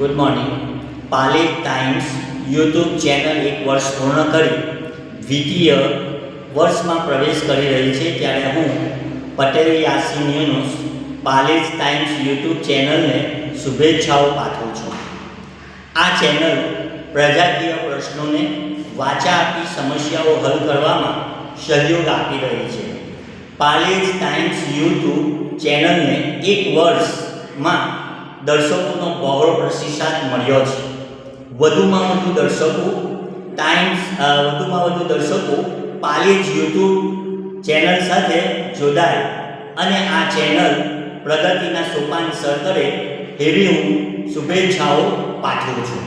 Good morning Palej times YouTube channel એક વર્ષ પૂર્ણ કરી. દ્વિતીય વર્ષમાં પ્રવેશ કરી રહી છે ત્યારે હું Patel Yasi news Palej Times YouTube ચેનલને શુભેચ્છાઓ પાઠવું છું. આ ચેનલ પ્રજાકીય પ્રશ્નોને વાચા આપી સમસ્યાઓ હલ કરવામાં સહયોગ આપી રહી છે. પાલેજ ટાઈમ્સ યુટ્યુબ ચેનલને એક વર્ષમાં દર્શકોનો બહોળો પ્રતિસાદ મળ્યો છે. વધુમાં વધુ દર્શકો ટાઈમ્સ વધુમાં વધુ દર્શકો પાલેજ યુટ્યુબ ચેનલ સાથે જોડાય અને આ ચેનલ પ્રગતિના સોપાન સર કરે, એવી હું શુભેચ્છાઓ પાઠવું છું.